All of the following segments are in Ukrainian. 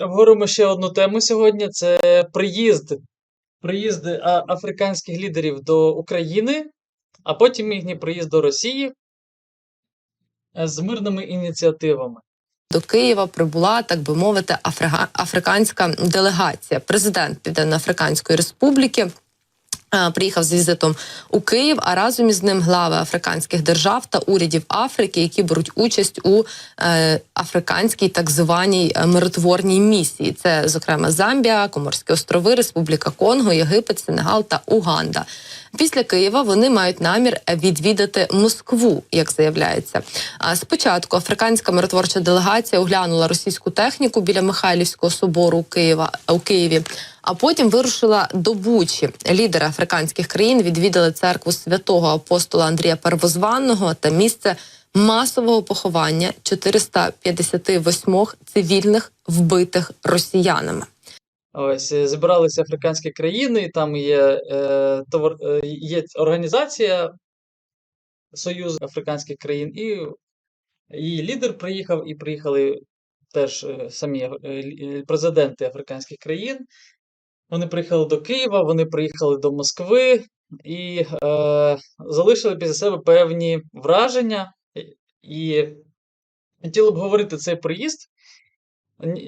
Обговоримо ще одну тему сьогодні: це приїзд, приїзд африканських лідерів до України, а потім їхній приїзд до Росії е, з мирними ініціативами. До Києва прибула, так би мовити, африка- африканська делегація. Президент Південно-Африканської Республіки приїхав з візитом у Київ, а разом із ним глави африканських держав та урядів Африки, які беруть участь у е, африканській так званій е, миротворній місії. Це, зокрема, Замбія, Коморські острови, Республіка Конго, Єгипет, Сенегал та Уганда. Після Києва вони мають намір відвідати Москву, як заявляється. А спочатку африканська миротворча делегація оглянула російську техніку біля Михайлівського собору Києва у Києві. А потім вирушила до Бучі. Лідери африканських країн відвідали церкву святого апостола Андрія Первозванного та місце масового поховання 458 цивільних вбитих росіянами. Ось е, зібралися африканські країни, там є, е, товар, е, є організація Союз Африканських країн, і її лідер приїхав, і приїхали теж е, самі е, президенти африканських країн. Вони приїхали до Києва, вони приїхали до Москви і е, залишили після себе певні враження. І хотіли б говорити цей приїзд.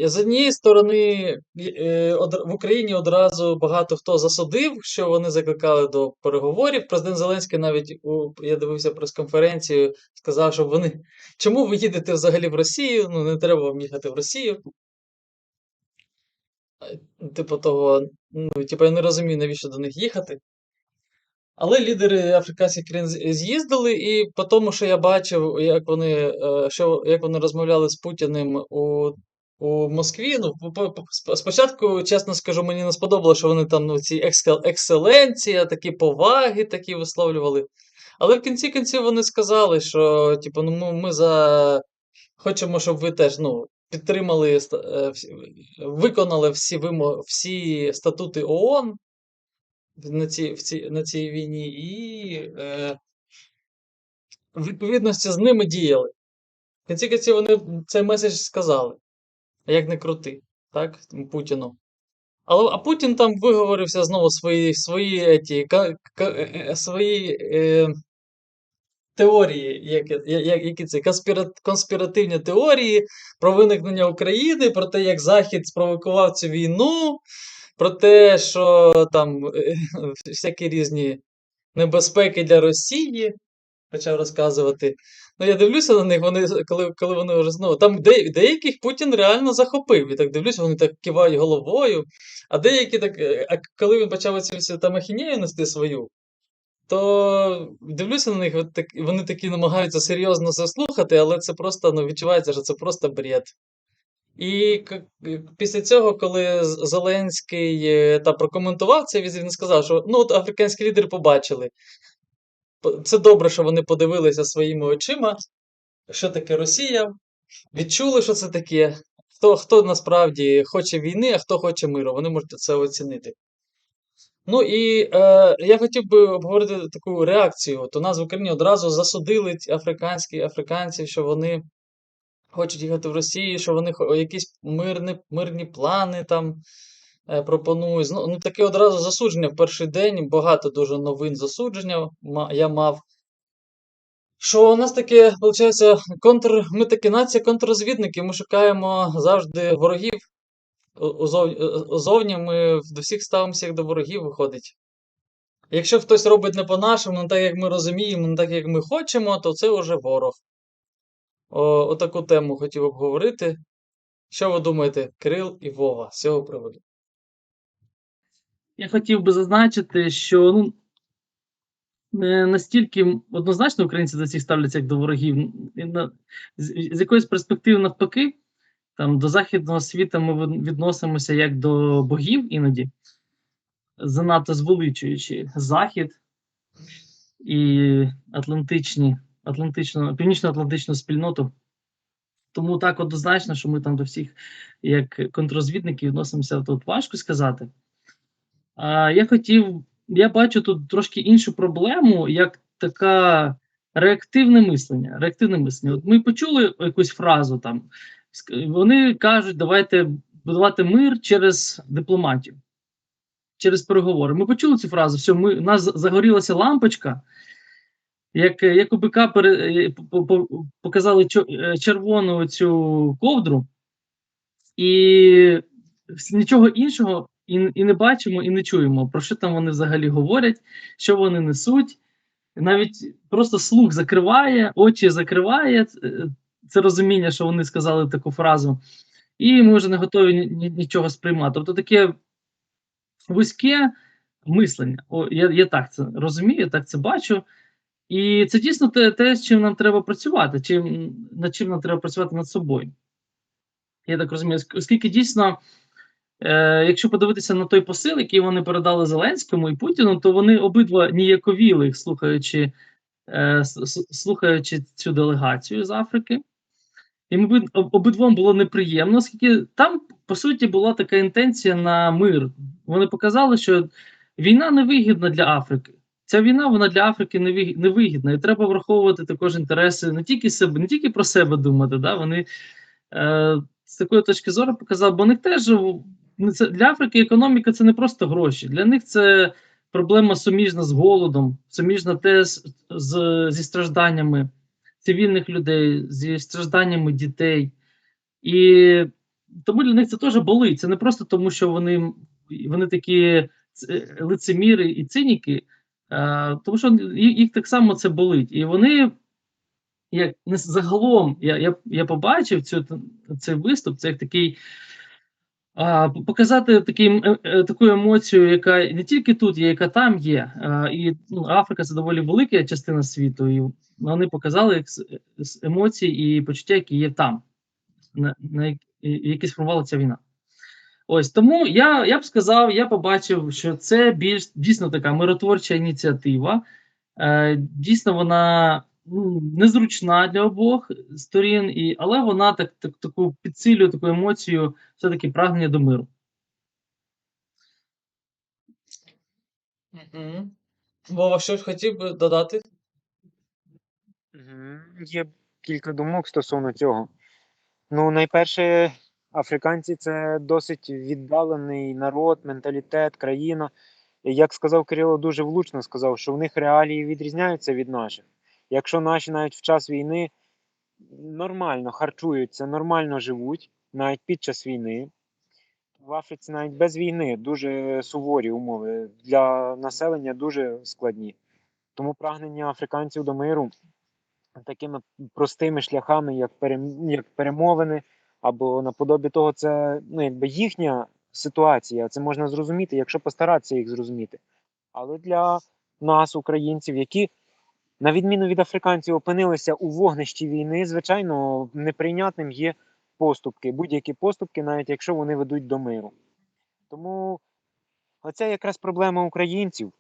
З однієї сторони, е, в Україні одразу багато хто засудив, що вони закликали до переговорів. Президент Зеленський навіть я дивився прес-конференцію, сказав, що вони чому ви їдете взагалі в Росію? Ну не треба вам їхати в Росію. Типу того, ну, типу, я не розумію, навіщо до них їхати. Але лідери африканських країн з'їздили, і по тому, що я бачив, як вони, е, що, як вони розмовляли з Путіним у, у Москві. Ну, по- по- по- сп- спочатку, чесно скажу, мені не сподобалося, що вони там ну, ці екселенція, такі поваги такі висловлювали. Але в кінці кінців вони сказали, що типу, ну, ми, за... хочемо, щоб ви теж ну, підтримали, е, всі- виконали всі вимоги, всі статути ООН на цій, в цій, на цій війні, і е, в відповідності з ними діяли. В кінці кінців вони цей меседж сказали, як не крути, так, Путіну. Але, а Путін там виговорився знову свої, свої, еті, ка, ка, е, е, свої е, теорії, які, я- я- які це конспіративні теорії про виникнення України, про те, як Захід спровокував цю війну, про те, що там е, всякі різні небезпеки для Росії, почав розказувати. Ну, я дивлюся на них, вони, коли, коли вони вже знову. Там де, деяких Путін реально захопив. І так дивлюся, вони так кивають головою. А деякі так, е, а коли він почав оцю там ахінею нести свою, то дивлюся на них, так, вони такі намагаються серйозно це слухати, але це просто ну, відчувається, що це просто бред. І після цього, коли Зеленський е, та прокоментував цей візит, він сказав, що ну от африканські лідери побачили. Це добре, що вони подивилися своїми очима, що таке Росія, відчули, що це таке. Хто, хто насправді хоче війни, а хто хоче миру. Вони можуть це оцінити. Ну і е, я хотів би обговорити таку реакцію. У нас в Україні одразу засудили африканські африканців, що вони хочуть їхати в Росію, що вони якісь мирні, мирні плани там е, пропонують. Ну, ну таке одразу засудження в перший день. Багато дуже новин засудження я мав. Що у нас таке, виходить, контр... ми такі нація контррозвідники, ми шукаємо завжди ворогів. Узов... Узовні ми до всіх ставимося як до ворогів, виходить. Якщо хтось робить не по-нашому, не так, як ми розуміємо, не так, як ми хочемо, то це вже ворог. О, отаку тему хотів обговорити. Що ви думаєте, Кирил і Вова з цього приводу? Я хотів би зазначити, що ну, не настільки однозначно українці до всіх ставляться як до ворогів. З, якоїсь перспективи навпаки, там до західного світу ми відносимося як до богів іноді, занадто звеличуючи Захід і Атлантичні, Атлантичну, північно-атлантичну спільноту. Тому так однозначно, що ми там до всіх, як контррозвідники, відносимося тут важко сказати. А я хотів, я бачу тут трошки іншу проблему, як така реактивне мислення. Реактивне мислення. От ми почули якусь фразу там, вони кажуть, давайте будувати мир через дипломатію, через переговори. Ми почули цю фразу, що ми, у нас загорілася лампочка, як, як у бика пере, е, по- по- показали е, червону цю ковдру, і нічого іншого і, і не бачимо, і не чуємо, про що там вони взагалі говорять, що вони несуть. Навіть просто слух закриває, очі закриває е, це розуміння, що вони сказали таку фразу, і ми вже не готові ні- ні- нічого сприймати. Тобто таке вузьке мислення. О, я, я так це розумію, так це бачу. І це дійсно те, те, з чим нам треба працювати, чим, над чим нам треба працювати над собою. Я так розумію, оскільки дійсно, е, якщо подивитися на той посил, який вони передали Зеленському і Путіну, то вони обидва ніяковіли, слухаючи, е, слухаючи цю делегацію з Африки. І обидвом було неприємно, оскільки там, по суті, була така інтенція на мир. Вони показали, що війна невигідна для Африки. Ця війна вона для Африки невигідна, і треба враховувати також інтереси не тільки себе, не тільки про себе думати. Да? Вони е, з такої точки зору показали, бо у них теж це, для Африки економіка це не просто гроші. Для них це проблема суміжна з голодом, суміжна те з, зі стражданнями цивільних людей, зі стражданнями дітей. І тому для них це теж болить. Це не просто тому, що вони, вони такі лицеміри і циніки, а, тому що їх, їх так само це болить. І вони, як не загалом, я, я, я побачив цю, цей виступ, це як такий. А, показати такий, е, е, таку емоцію, яка не тільки тут є, яка там є. А, і ну, Африка це доволі велика частина світу, і вони показали с- емоції і почуття, які є там, на, на які сформувала ця війна. Ось тому я, я б сказав, я побачив, що це більш дійсно така миротворча ініціатива. Е, дійсно, вона незручна для обох сторін, і, але вона так, так, таку підсилює таку емоцію, все-таки прагнення до миру. Мгм. Вова, щось хотів би додати? Мгм. Є кілька думок стосовно цього. Ну, найперше, африканці це досить віддалений народ, менталітет, країна. І Як сказав Кирило, дуже влучно сказав, що в них реалії відрізняються від наших. Якщо наші навіть в час війни нормально харчуються, нормально живуть, навіть під час війни. В Африці навіть без війни дуже суворі умови для населення дуже складні. Тому прагнення африканців до миру такими простими шляхами, як, перемовини, або наподобі того, це ну, якби їхня ситуація. Це можна зрозуміти, якщо постаратися їх зрозуміти. Але для нас, українців, які, на відміну від африканців, опинилися у вогнищі війни, звичайно, неприйнятним є поступки, будь-які поступки, навіть якщо вони ведуть до миру. Тому оце якраз проблема українців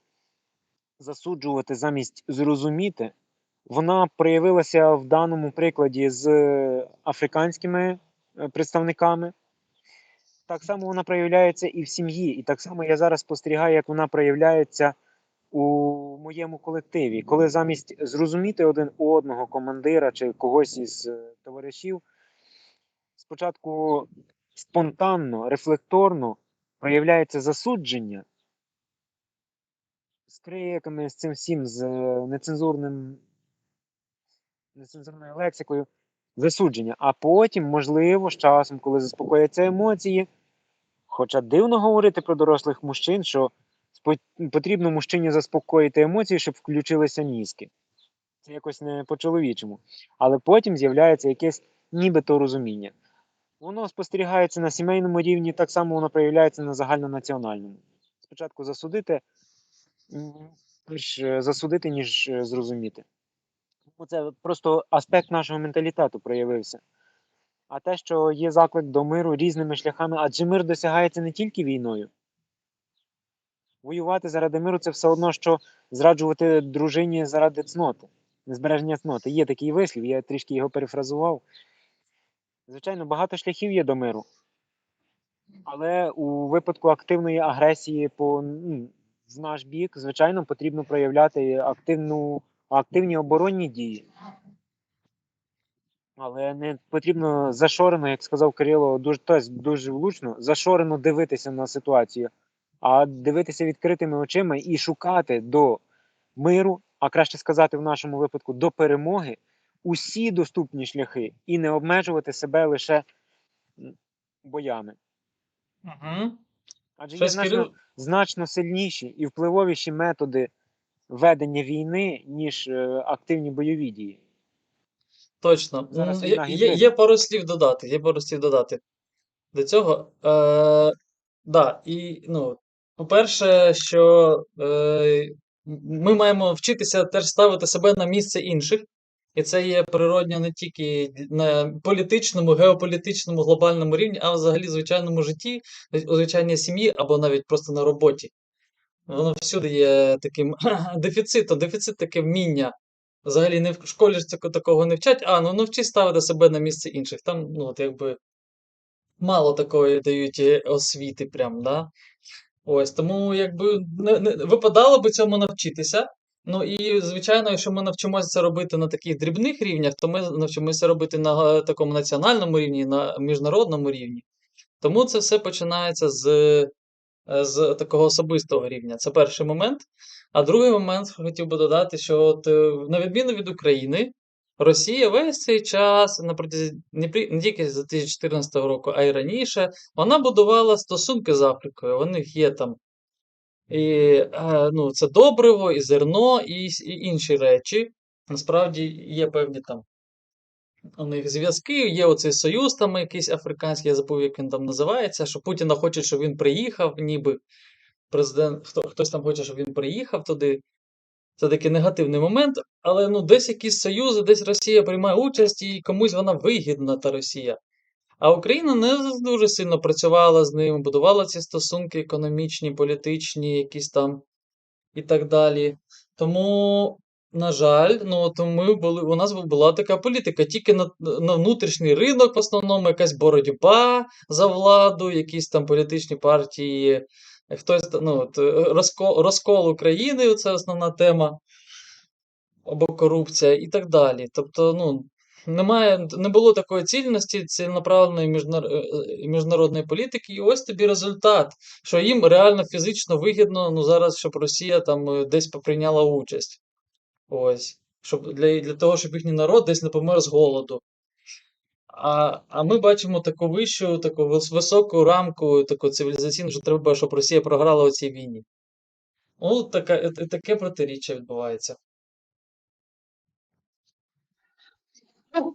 засуджувати замість зрозуміти вона проявилася в даному прикладі з е, африканськими е, представниками. Так само вона проявляється і в сім'ї. І так само я зараз спостерігаю, як вона проявляється у моєму колективі. Коли замість зрозуміти один одного командира чи когось із е, товаришів, спочатку спонтанно, рефлекторно проявляється засудження з криками, з цим всім, з е, нецензурним нецензурною лексикою засудження. А потім, можливо, з часом, коли заспокояться емоції, хоча дивно говорити про дорослих мужчин, що потрібно мужчині заспокоїти емоції, щоб включилися мізки. Це якось не по-чоловічому. Але потім з'являється якесь нібито розуміння. Воно спостерігається на сімейному рівні, так само воно проявляється на загальнонаціональному. Спочатку засудити, перш е, засудити, ніж е, зрозуміти. Це просто аспект нашого менталітету проявився. А те, що є заклик до миру різними шляхами, адже мир досягається не тільки війною. Воювати заради миру це все одно, що зраджувати дружині заради цноти, незбереження цноти. Є такий вислів, я трішки його перефразував. Звичайно, багато шляхів є до миру. Але у випадку активної агресії по, ну, в наш бік, звичайно, потрібно проявляти активну, активні оборонні дії. Але не потрібно зашорено, як сказав Кирило, дуже теж дуже влучно, зашорено дивитися на ситуацію, а дивитися відкритими очима і шукати до миру, а краще сказати, в нашому випадку до перемоги, усі доступні шляхи і не обмежувати себе лише боями. Угу. Адже є значно, значно сильніші і впливовіші методи ведення війни, ніж е, активні бойові дії. Точно. Зараз війна Є, є, гібридна. є пару слів додати. Є пару слів додати до цього. Е, да, і, ну, по-перше, що е, ми маємо вчитися теж ставити себе на місце інших. І це є природньо не тільки на політичному, геополітичному, глобальному рівні, а взагалі звичайному житті, у звичайній сім'ї або навіть просто на роботі. Воно всюди є таким дефіцитом, дефіцит таке вміння. Взагалі не в школі ж такого не вчать, а ну навчись ставити себе на місце інших. Там, ну, от якби мало такої дають е, освіти, прям, да? Ось, тому якби не, не, випадало би цьому навчитися. Ну і, звичайно, якщо ми навчимося це робити на таких дрібних рівнях, то ми навчимося робити на такому національному рівні, на міжнародному рівні. Тому це все починається з, з такого особистого рівня. Це перший момент. А другий момент хотів би додати, що от, е, на відміну від України, Росія весь цей час, на протязі не, тільки з 2014 року, а й раніше, вона будувала стосунки з Африкою. У них є там і, е, ну, це добриво, і зерно, і, і інші речі. Насправді є певні там у них зв'язки, є оцей союз там якийсь африканський, я забув, як він там називається, що Путіна хоче, щоб він приїхав, ніби президент, хто, хтось там хоче, щоб він приїхав туди. Це такий негативний момент, але ну, десь якісь союзи, десь Росія приймає участь і комусь вона вигідна, та Росія. А Україна не дуже сильно працювала з ними, будувала ці стосунки економічні, політичні, якісь там і так далі. Тому, на жаль, ну, от ми були, у нас була така політика, тільки на, на внутрішній ринок, в основному якась боротьба за владу, якісь там політичні партії, хтось ну, от, розкол, розкол України це основна тема, або корупція і так далі. Тобто, ну. Немає, не було такої цільності, ціленаправленої міжнар- е, е, міжнародної політики, і ось тобі результат, що їм реально фізично вигідно, ну зараз, щоб Росія там е, десь поприйняла участь. Ось. Щоб для, для того, щоб їхній народ десь не помер з голоду. А, а ми бачимо таку вищу, таку високу рамку, таку цивілізаційну, що треба, щоб Росія програла у цій війні. Ну, така, таке протиріччя відбувається.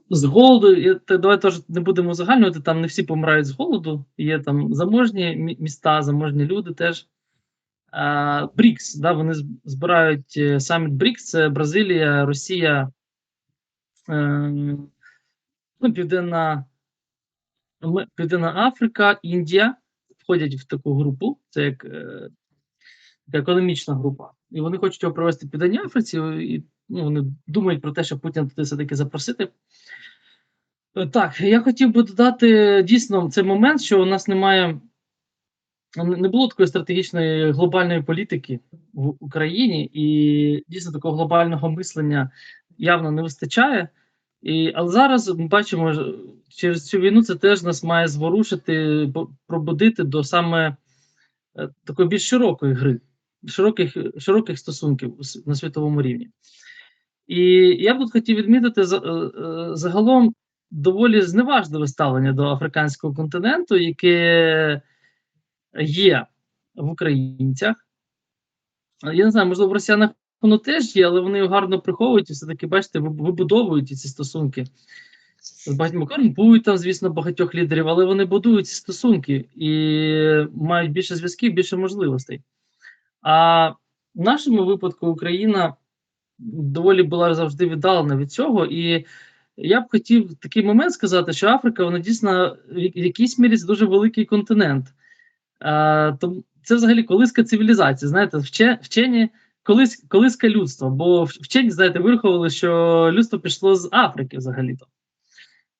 З голоду, я, та, давай теж не будемо узагальнювати, там не всі помирають з голоду. Є там заможні міста, заможні люди теж. БРІКС, да, вони збирають е, саміт БРІКС, це Бразилія, Росія, е, Південна, Аме- Південна Африка, Індія входять в таку групу. Це як е, економічна група. І вони хочуть його провести в Південній Африці, і ну, вони думають про те, щоб Путіна туди все-таки запросити. Е, Так, я хотів би додати дійсно цей момент, що у нас немає, не не було такої стратегічної глобальної політики в Україні, і дійсно такого глобального мислення явно не вистачає. І, але зараз ми бачимо, через цю війну це теж нас має зворушити, пробудити до саме е, такої більш широкої гри, широких, широких стосунків на світовому рівні. І я б хотів відмітити е, е, загалом доволі зневажливе ставлення до африканського континенту, яке є в українцях. Я не знаю, можливо, в росіянах воно теж є, але вони гарно приховують і все-таки, бачите, вибудовують ці стосунки. З багатьма корумпують там, звісно, багатьох лідерів, але вони будують ці стосунки і мають більше зв'язків, більше можливостей. А в нашому випадку Україна доволі була завжди віддалена від цього. І я б хотів такий момент сказати, що Африка, вона дійсно в якійсь мірі дуже великий континент. А, це взагалі колиска цивілізації. Знаєте, вчені колись, колиска людства. Бо вчені, знаєте, вирахували, що людство пішло з Африки взагалі-то.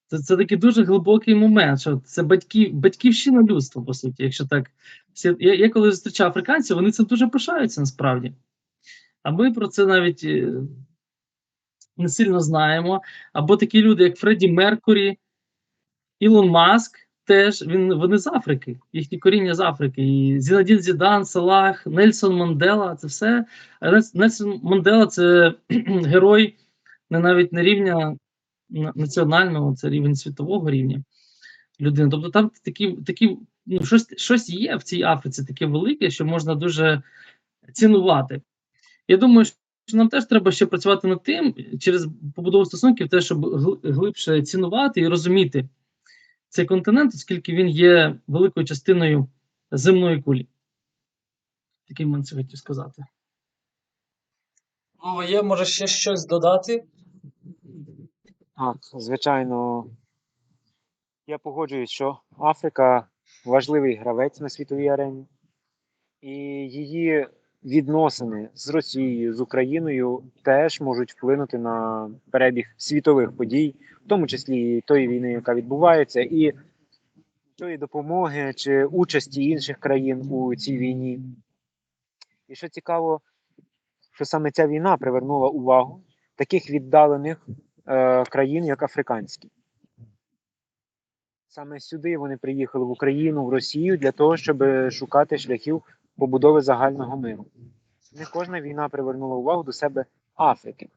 Це, це такий дуже глибокий момент, що це батьки, батьківщина людства, по суті, якщо так. Я, я коли зустрічав африканців, вони цим дуже пишаються насправді. А ми про це навіть е, не сильно знаємо, або такі люди, як Фредді Меркурі, Ілон Маск, теж він, вони з Африки, їхні коріння з Африки. І Зінадін Зідан, Салах, Нельсон Мандела це все. Нельсон Мандела це герой не навіть не рівня національного, це рівень світового рівня людини. Тобто там такі, такі ну, щось, щось є в цій Африці таке велике, що можна дуже цінувати. Я думаю, що нам теж треба ще працювати над тим через побудову стосунків, те, щоб глибше цінувати і розуміти цей континент, оскільки він є великою частиною земної кулі. Такий момент це хотів сказати. Вова, є, може ще щось додати? Так, звичайно, я погоджуюсь, що Африка важливий гравець на світовій арені, і її відносини з Росією, з Україною теж можуть вплинути на перебіг світових подій, в тому числі і тої війни, яка відбувається, і тої допомоги чи участі інших країн у цій війні. І що цікаво, що саме ця війна привернула увагу таких віддалених е, країн, як африканські. Саме сюди вони приїхали в Україну, в Росію для того, щоб шукати шляхів побудови загального миру. Не кожна війна привернула увагу до себе Африки.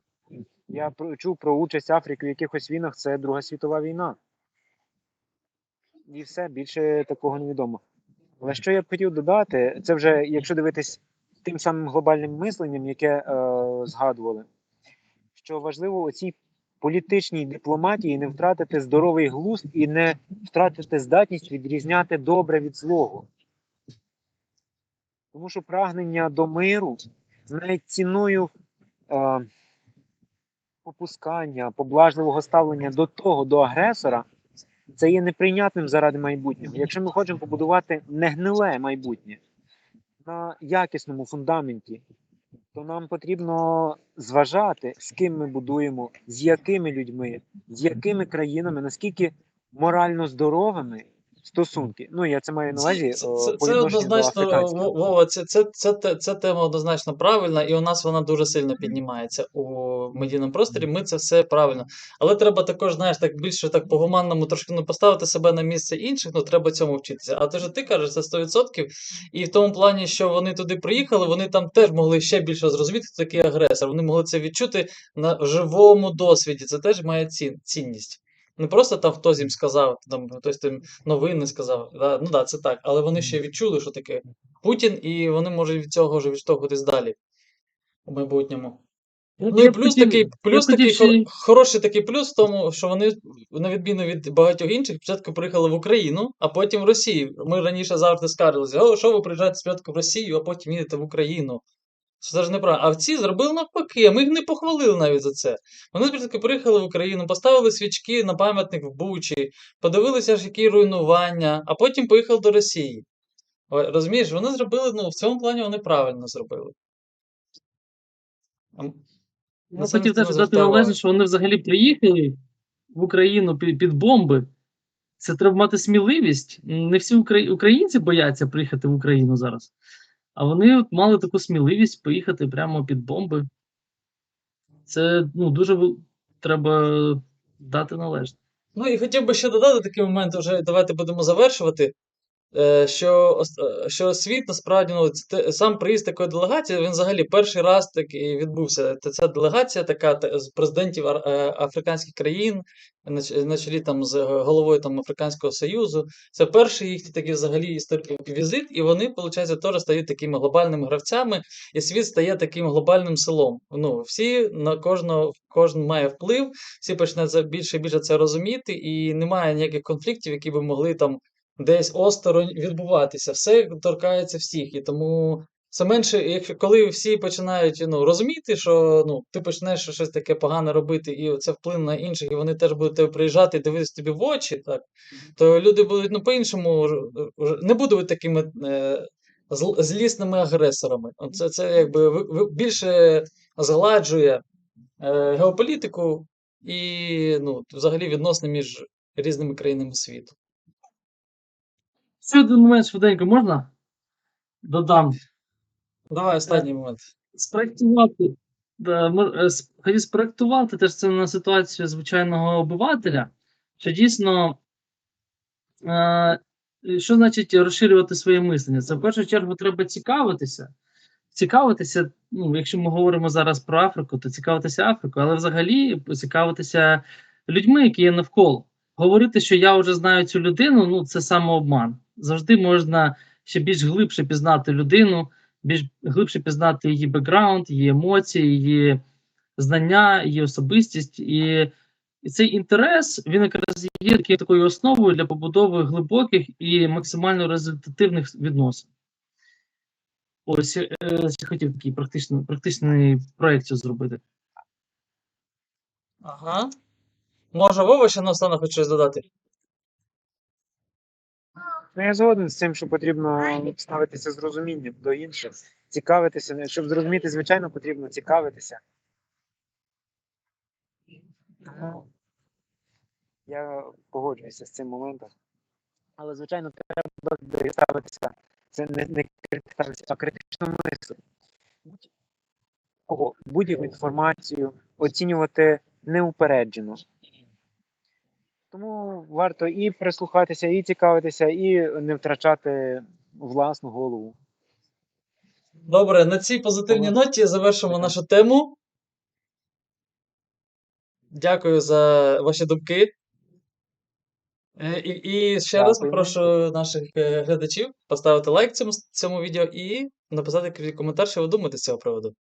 Я чув про участь Африки в якихось війнах, це Друга світова війна. І все, більше такого невідомо. Але що я б хотів додати, це вже якщо дивитись тим самим глобальним мисленням, яке е, згадували, що важливо у цій політичній дипломатії не втратити здоровий глузд і не втратити здатність відрізняти добре від злого. Тому що прагнення до миру навіть ціною е, попускання, поблажливого ставлення до того, до агресора, це є неприйнятним заради майбутнього. Якщо ми хочемо побудувати негниле майбутнє на якісному фундаменті, то нам потрібно зважати, з ким ми будуємо, з якими людьми, з якими країнами, наскільки морально здоровими стосунки. Ну, я це маю на увазі. Це, це, по це однозначно. Вова, це, це, це, це, це тема однозначно правильна, і у нас вона дуже сильно піднімається у медійному просторі. Ми це все правильно. Але треба також, знаєш, так більше так по-гуманному трошки ну, поставити себе на місце інших, ну треба цьому вчитися. А те, що ти кажеш, це 100%. І в тому плані, що вони туди приїхали, вони там теж могли ще більше зрозуміти, хто такий агресор. Вони могли це відчути на живому досвіді. Це теж має цін, цінність. Не просто там хтось їм сказав, там хтось тим новини сказав. Да? Ну да, це так. Але вони ще відчули, що таке Путін, і вони можуть від цього вже відштовхуватись далі у майбутньому. Ну і плюс такий, плюс такий ще хороший такий плюс в тому, що вони, на відміну від багатьох інших, спочатку приїхали в Україну, а потім в Росію. Ми раніше завжди скаржилися, о, що ви приїжджаєте спочатку в Росію, а потім їдете в Україну. Це ж неправильно. А в ці зробили навпаки, ми їх не похвалили навіть за це. Вони спочатку приїхали в Україну, поставили свічки на пам'ятник в Бучі, подивилися, ж які руйнування, а потім поїхали до Росії. Розумієш, вони зробили, ну, в цьому плані вони правильно зробили. Я хотів теж дати уваги. що вони взагалі приїхали в Україну під, бомби. Це треба мати сміливість. Не всі укра- українці бояться приїхати в Україну зараз. А вони от мали таку сміливість поїхати прямо під бомби. Це ну, дуже треба дати належне. Ну і хотів би ще додати такий момент, вже давайте будемо завершувати. Е, Що, е, що світ насправді ну, сам приїзд такої делегації, він взагалі перший раз такий відбувся. Та Ця делегація така з президентів е, африканських країн, на чолі там з головою там Африканського Союзу. Це перший їхній такий взагалі візит, і вони, виходить, теж стають такими глобальними гравцями, і світ стає таким глобальним селом. Ну, всі на кожного, кожен має вплив, всі починають більше і більше це розуміти, і немає ніяких конфліктів, які би могли там десь осторонь відбуватися. Все торкається всіх. І тому це менше, якщо коли всі починають ну, розуміти, що ну, ти почнеш щось таке погане робити, і це вплине на інших, і вони теж будуть тебе приїжджати і дивитися тобі в очі, так, то люди будуть ну, по-іншому не будуть такими. Е, зл- Злісними агресорами. Це, це якби більше згладжує е, геополітику і ну, взагалі відносини між різними країнами світу. Ще один момент швиденько можна? Додам. Давай останній момент. Спроектувати, е, хотів спроектувати теж це на ситуацію звичайного обивателя, що дійсно, е, що значить розширювати своє мислення? Це в першу чергу треба цікавитися. Цікавитися, ну, якщо ми говоримо зараз про Африку, то цікавитися Африкою, але взагалі цікавитися людьми, які є навколо. Говорити, що я вже знаю цю людину, ну це самообман. Завжди можна ще більш глибше пізнати людину, більш глибше пізнати її бекграунд, її емоції, її знання, її особистість. І, і цей інтерес він якраз є такою, такою основою для побудови глибоких і максимально результативних відносин. Ось е, ще хотів такий практичний, практичний проєкт зробити. Ага. Може, Вова ще наостанок хоче щось додати? Ну, я згоден з цим, що потрібно ставитися з розумінням до інших, цікавитися. Щоб зрозуміти, звичайно, потрібно цікавитися. Тому я погоджуюся з цим моментом. Але, звичайно, треба ставитися. Це не, не критично, а критично мислити. Будь-яку інформацію оцінювати неупереджено. Тому варто і прислухатися, і цікавитися, і не втрачати власну голову. Добре, на цій позитивній Ага. ноті завершимо Ага. нашу тему. Дякую за ваші думки. Е, І, і ще раз попрошу наших е, глядачів поставити лайк цьому, цьому відео і написати коментар, що ви думаєте з цього приводу.